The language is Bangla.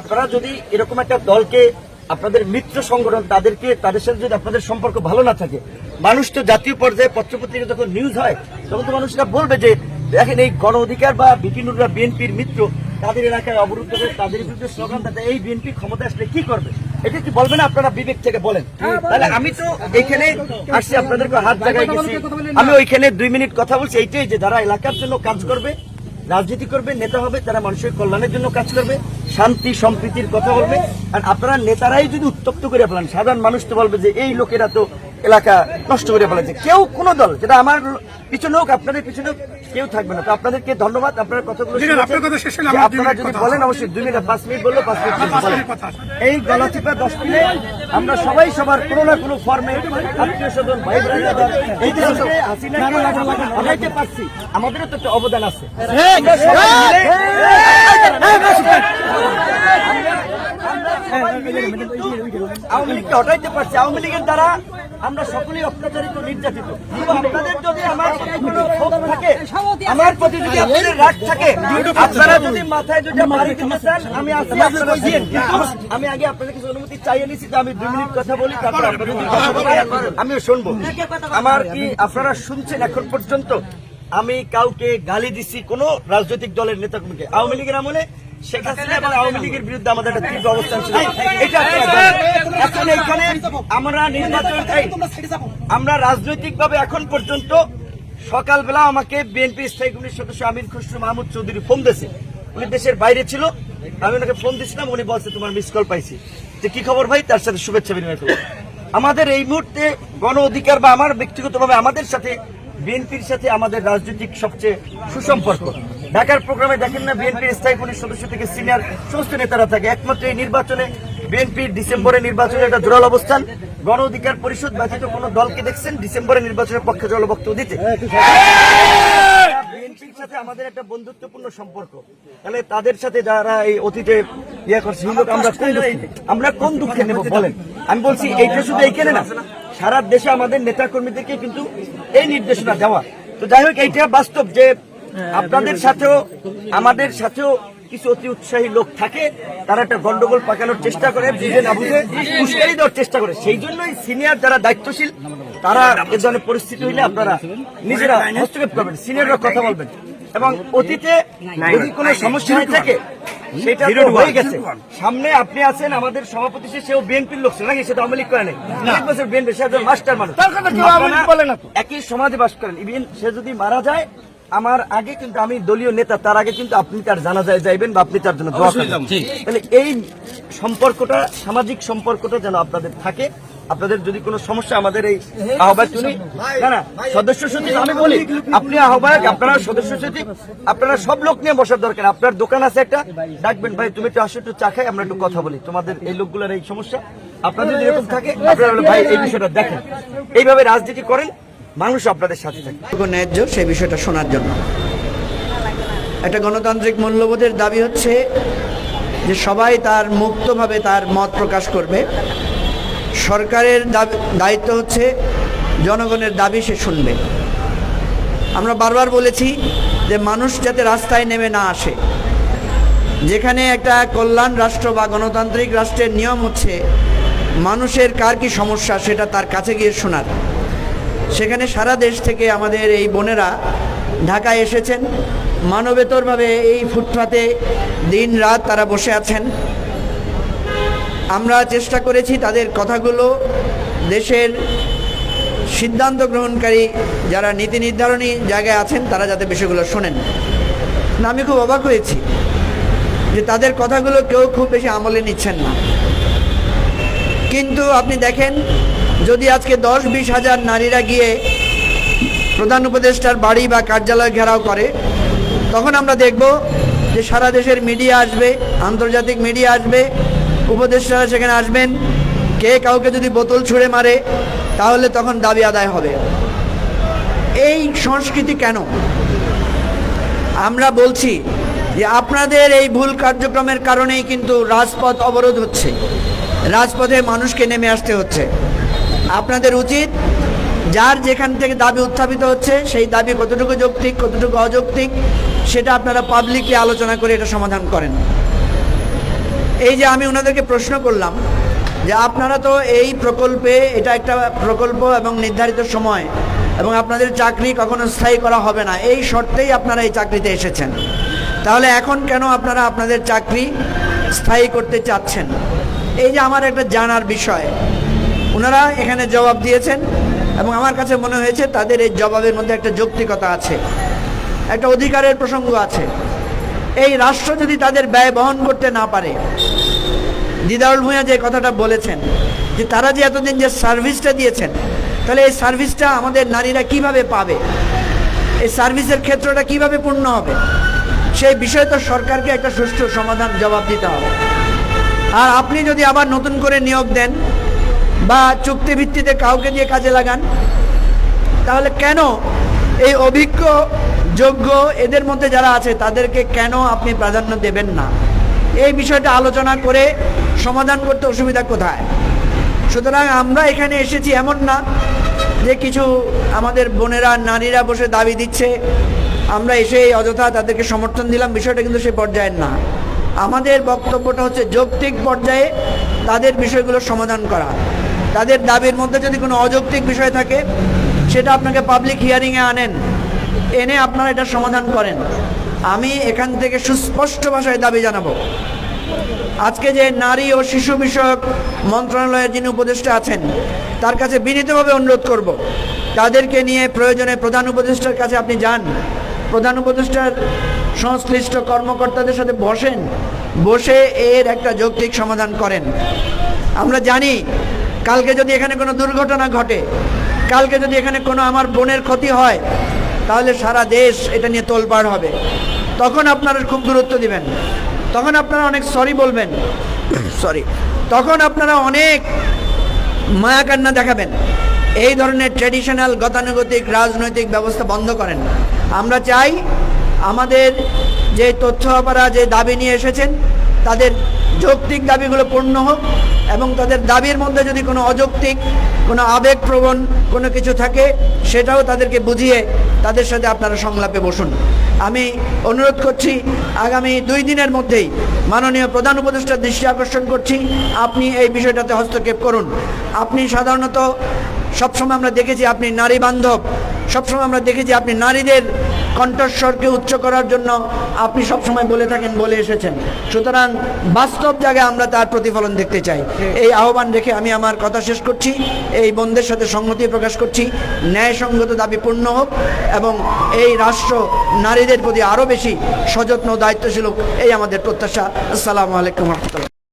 আপনারা যদি এরকম একটা দলকে, আপনাদের মিত্র সংগঠন তাদেরকে, তাদের সাথে যদি আপনাদের সম্পর্ক ভালো না থাকে, মানুষ তো জাতীয় পর্যায়ে পত্রপত্রিকা যখন নিউজ হয়, তখন তো মানুষরা বলবে যে, দেখেন এই গণ অধিকার বা বিপিনুররা বিএনপির মিত্র, তাদের এলাকায় অবরুদ্ধ করে তাদের বিরুদ্ধে স্লোগান তাতে এই বিএনপি ক্ষমতা আসলে কি করবে? এটা কি বলবেন আপনারা বিবেক থেকে বলেন। তাহলে আমি তো এখানে আসছি আপনাদেরকে হাত জায়গায় গেছি। আমি ওইখানে দুই মিনিট কথা বলছি। এইটাই যে যারা এলাকার জন্য কাজ করবে রাজনীতি করবে নেতা হবে তারা মানুষের কল্যাণের জন্য কাজ করবে শান্তি সম্প্রীতির কথা বলবে। আর আপনারা নেতারাই যদি উত্তপ্ত করে ফেলান সাধারণ মানুষ তো বলবে যে এই লোকেরা তো এলাকা নষ্ট করে ফেলেছে। কেউ কোনো দল যেটা আমার পিছনে হোক আপনাদের পিছনে কেউ থাকবে না তো আপনাদেরকে ধন্যবাদ আপনার কথাগুলো। আপনার যদি বলেন অবশ্যই দুই মিনিট পাঁচ মিনিট বলল পাঁচ মিনিট এই গলাচিপা দশ মিনিট আমরা সবাই সবার কোনো না কোনো ফর্মে আত্মীয় স্বজন ভাই এই দেশে হাসিনা হটাইতে পারছি আমাদেরও তো একটা অবদান আছে আওয়ামী লীগকে হটাইতে পারছি। আওয়ামী লীগের দ্বারা আমরা সকলেই অত্যাচারিত নির্যাতিত। আপনাদের যদি আমার কোনো ক্ষোভ থাকে আমার প্রতি যদি আপনাদের রাগ থাকে আপনারা যদি মাথায় যদি বাড়ি দিতে চান আমি আছি আপনারা দিয়েন আমি আগে আপনাদের কিছু অনুমতি চাইয়ে নিছি যে আমি দুই মিনিট কথা বলি তারপর শুনব। আমার কি আপনারা শুনছেন এখন পর্যন্ত? আমি কাউকে গালি দিছি কোন রাজনৈতিক দলের নেতা কর্মীকে আওয়ামী লীগের আমলে শেখ হাসিনা এবং আওয়ামী লীগের বিরুদ্ধে আমাদের একটা তীব্র অবস্থান ছিল এটা এখন এখানে আমরা নির্বাচন আমরা রাজনৈতিক ভাবে এখন পর্যন্ত সকালবেলা আমাকে বিএনপি স্থায়ী কমিটির সদস্য আমির খসরু মাহমুদ চৌধুরী ফোন দিয়েছে উনি দেশের বাইরে ছিল আমি ওনাকে ফোন দিয়েছিলাম উনি বলছে তোমার মিস কল পাইছি যে কি খবর ভাই তার সাথে শুভেচ্ছা বিনিময় করব আমাদের এই মুহূর্তে গণ অধিকার বা আমার ব্যক্তিগতভাবে আমাদের সাথে বিএনপির সাথে আমাদের রাজনৈতিক সবচেয়ে সুসম্পর্ক ঢাকার প্রোগ্রামে দেখেন না বিএনপির স্থায়ী কমিটির সদস্য থেকে সিনিয়র সমস্ত নেতারা থাকে। একমাত্র এই নির্বাচনে বিএনপির ডিসেম্বরে নির্বাচনে একটা জোরাল অবস্থান। গণ অধিকার পরিষদ ব্যতীত কোন দলকে দেখছেন? ডিসেম্বরে নির্বাচনের পক্ষে জল বক্তব্য দিতে। বিএনপির সাথে আমাদের একটা বন্ধুত্বপূর্ণ সম্পর্ক। তাহলে তাদের সাথে যারা এই অতীতে ইয়ে করছে আমরা কোন দুঃখে- আমরা কোন দুঃখে নেব বলেন? আমি বলছি এইটা শুধু এইখানে না। সারা দেশে আমাদের নেতা কর্মীদেরকে কিন্তু এই নির্দেশনা দেওয়া। তো যাই হোক এইটা বাস্তব যে আপনাদের সাথেও আমাদের সাথেও কিছু অতি উৎসাহী লোক থাকে তারা একটা গন্ডগোল পাকানোর চেষ্টা করে বুঝে না বুঝে উস্কানি দেওয়ার চেষ্টা করে। সেই জন্যই সিনিয়র যারা দায়িত্বশীল তারা এ ধরনের পরিস্থিতি হইলে আপনারা নিজেরা হস্তক্ষেপ করবেন সিনিয়ররা কথা বলবেন। এবং অতীতে যদি কোনো সমস্যা হয়ে থাকে সেটা তো হয়ে গেছে। সামনে আপনি আছেন আমাদের সভাপতি সেও বিএনপির লোক ছিল নাকি সে তো আওয়ামী লীগ করে নাই। অনেক বছর বিএনপি সে একজন মাস্টার মানুষ। একই সমাজে বাস করেন। ইভেন সে যদি মারা যায় আমার আগে কিন্তু আমি দলীয় নেতা তার আগে কিন্তু আপনি তার জানাজায় যাইবেন বা আপনি তার জন্য দোয়া করবেন। তাহলে এই সম্পর্কটা সামাজিক সম্পর্কটা যেন আপনাদের থাকে। আপনাদের যদি কোনো সমস্যা আমাদের এই আহ্বায়ক শুনি না না সদস্য সচিব আমি বলি আপনি আহ্বায়ক আপনারা সদস্য সচিব আপনারা সব লোক নিয়ে বসার দরকার। আপনার দোকান আছে একটা ডাকবেন ভাই তুমি একটু আসো একটু চা খাই আমরা একটু কথা বলি। তোমাদের এই লোকগুলোর এই সমস্যা আপনাদের যদি এরকম থাকে আপনারা ভাই এই বিষয়টা দেখেন। এইভাবে রাজনীতি করেন মানুষ আপনাদের সাথে থাকে। ন্যায্য সেই বিষয়টা শোনার জন্য। একটা গণতান্ত্রিক মূল্যবোধের দাবি হচ্ছে যে সবাই তার মুক্তভাবে তার মত প্রকাশ করবে। সরকারের দায়িত্ব হচ্ছে জনগণের দাবি সে শুনবে। আমরা বারবার বলেছি যে মানুষ যাতে রাস্তায় নেমে না আসে, যেখানে একটা কল্যাণ রাষ্ট্র বা গণতান্ত্রিক রাষ্ট্রের নিয়ম হচ্ছে মানুষের কার কি সমস্যা সেটা তার কাছে গিয়ে শোনার। সেখানে সারা দেশ থেকে আমাদের এই বোনেরা ঢাকায় এসেছেন। মানবেতরভাবে এই ফুটপাতে দিন রাত তারা বসে আছেন। আমরা চেষ্টা করেছি তাদের কথাগুলো দেশের সিদ্ধান্ত গ্রহণকারী যারা নীতি নির্ধারণী জায়গায় আছেন, তারা যাতে বিষয়গুলো শোনেন। না, আমি খুব অবাক হয়েছি যে তাদের কথাগুলো কেউ খুব বেশি আমলে নিচ্ছেন না। কিন্তু আপনি দেখেন যদি আজকে দশ বিশ হাজার নারীরা গিয়ে প্রধান উপদেষ্টার বাড়ি বা কার্যালয় ঘেরাও করে, তখন আমরা দেখব যে সারা দেশের মিডিয়া আসবে, আন্তর্জাতিক মিডিয়া আসবে, উপদেষ্টারা সেখানে আসবেন। কে কাউকে যদি বোতল ছুঁড়ে মারে, তাহলে তখন দাবি আদায় হবে। এই সংস্কৃতি কেন? আমরা বলছি যে আপনাদের এই ভুল কার্যক্রমের কারণেই কিন্তু রাজপথ অবরোধ হচ্ছে। রাজপথে মানুষকে নেমে আসতে হচ্ছে। আপনাদের উচিত যার যেখান থেকে দাবি উত্থাপিত হচ্ছে, সেই দাবি কতটুকু যৌক্তিক, কতটুকু অযৌক্তিক, সেটা আপনারা পাবলিকলি আলোচনা করে এটা সমাধান করেন। এই যে আমি ওনাদেরকে প্রশ্ন করলাম যে আপনারা তো এই প্রকল্পে, এটা একটা প্রকল্প এবং নির্ধারিত সময় এবং আপনাদের চাকরি কখনো স্থায়ী করা হবে না, এই শর্তেই আপনারা এই চাকরিতে এসেছেন। তাহলে এখন কেন আপনারা আপনাদের চাকরি স্থায়ী করতে চাচ্ছেন? এই যে আমার একটা জানার বিষয় ওনারা এখানে জবাব দিয়েছেন এবং আমার কাছে মনে হয়েছে তাদের এই জবাবের মধ্যে একটা যৌক্তিকতা আছে, একটা অধিকারের প্রসঙ্গ আছে। এই রাষ্ট্র যদি তাদের ব্যয় বহন করতে না পারে, দিদারুল ভূঁইয়া যে কথাটা বলেছেন যে তারা যে এতদিন যে সার্ভিসটা দিয়েছেন, তাহলে এই সার্ভিসটা আমাদের নারীরা কীভাবে পাবে? এই সার্ভিসের ক্ষেত্রটা কীভাবে পূর্ণ হবে? সেই বিষয়ে তো সরকারকে একটা সুষ্ঠু সমাধান জবাব দিতে হবে। আর আপনি যদি আবার নতুন করে নিয়োগ দেন বা চুক্তি ভিত্তিতে কাউকে দিয়ে কাজে লাগান, তাহলে কেন এই অভিজ্ঞ, যোগ্য এদের মধ্যে যারা আছে, তাদেরকে কেন আপনি প্রাধান্য দেবেন না? এই বিষয়টা আলোচনা করে সমাধান করতে অসুবিধা কোথায়? সুতরাং আমরা এখানে এসেছি এমন না যে কিছু আমাদের বোনেরা, নারীরা বসে দাবি দিচ্ছে। আমরা এসে অযথা তাদেরকে সমর্থন দিলাম, বিষয়টা কিন্তু সেই পর্যায়ের না। আমাদের বক্তব্যটা হচ্ছে যৌক্তিক পর্যায়ে তাদের বিষয়গুলো সমাধান করা। তাদের দাবির মধ্যে যদি কোনো অযৌক্তিক বিষয় থাকে, সেটা আপনাকে পাবলিক হিয়ারিংয়ে আনেন। এনে আপনারা এটা সমাধান করেন। আমি এখান থেকে সুস্পষ্ট ভাষায় দাবি জানাব। আজকে যে নারী ও শিশু বিষয়ক মন্ত্রণালয়ের যিনি উপদেষ্টা আছেন, তার কাছে বিনীতভাবে অনুরোধ করব, তাদেরকে নিয়ে প্রয়োজনে প্রধান উপদেষ্টার কাছে আপনি যান। প্রধান উপদেষ্টার সংশ্লিষ্ট কর্মকর্তাদের সাথে বসেন, বসে এর একটা যৌক্তিক সমাধান করেন। আমরা জানি কালকে যদি এখানে কোনো দুর্ঘটনা ঘটে, কালকে যদি এখানে কোনো আমার বোনের ক্ষতি হয়, তাহলে সারা দেশ এটা নিয়ে তোলপাড় হবে। তখন আপনারা খুব গুরুত্ব দিবেন। তখন আপনারা অনেক সরি বলবেন। সরি তখন আপনারা অনেক মায়া কান্না দেখাবেন। এই ধরনের ট্র্যাডিশনাল গতানুগতিক রাজনৈতিক ব্যবস্থা বন্ধ করেন। আমরা চাই আমাদের যে তথ্য অপারা যে দাবি নিয়ে এসেছেন, তাদের যৌক্তিক দাবিগুলো পূর্ণ হোক। এবং তাদের দাবির মধ্যে যদি কোনো অযৌক্তিক, কোনো আবেগপ্রবণ কোনো কিছু থাকে, সেটাও তাদেরকে বুঝিয়ে তাদের সাথে আপনারা সংলাপে বসুন। আমি অনুরোধ করছি, আগামী দুই দিনের মধ্যেই মাননীয় প্রধান উপদেষ্টার দৃষ্টি আকর্ষণ করছি। আপনি এই বিষয়টাতে হস্তক্ষেপ করুন। আপনি সাধারণত সবসময় আমরা দেখেছি আপনি নারী বান্ধব, সবসময় আমরা দেখেছি আপনি নারীদের কণ্ঠস্বরকে উচ্চ করার জন্য আপনি সবসময় বলে থাকেন, বলে এসেছেন। সুতরাং বাস্তব জায়গায় আমরা তার প্রতিফলন দেখতে চাই। এই আহ্বান রেখে আমি আমার কথা শেষ করছি, এই বন্ধের সাথে সংহতি প্রকাশ করছি। ন্যায়সঙ্গত দাবি পূর্ণ হোক এবং এই রাষ্ট্র নারীদের প্রতি আরও বেশি সযত্ন দায়িত্বশীল হোক, এই আমাদের প্রত্যাশা। আসসালামু আলাইকুম রহমতুল্লাহ।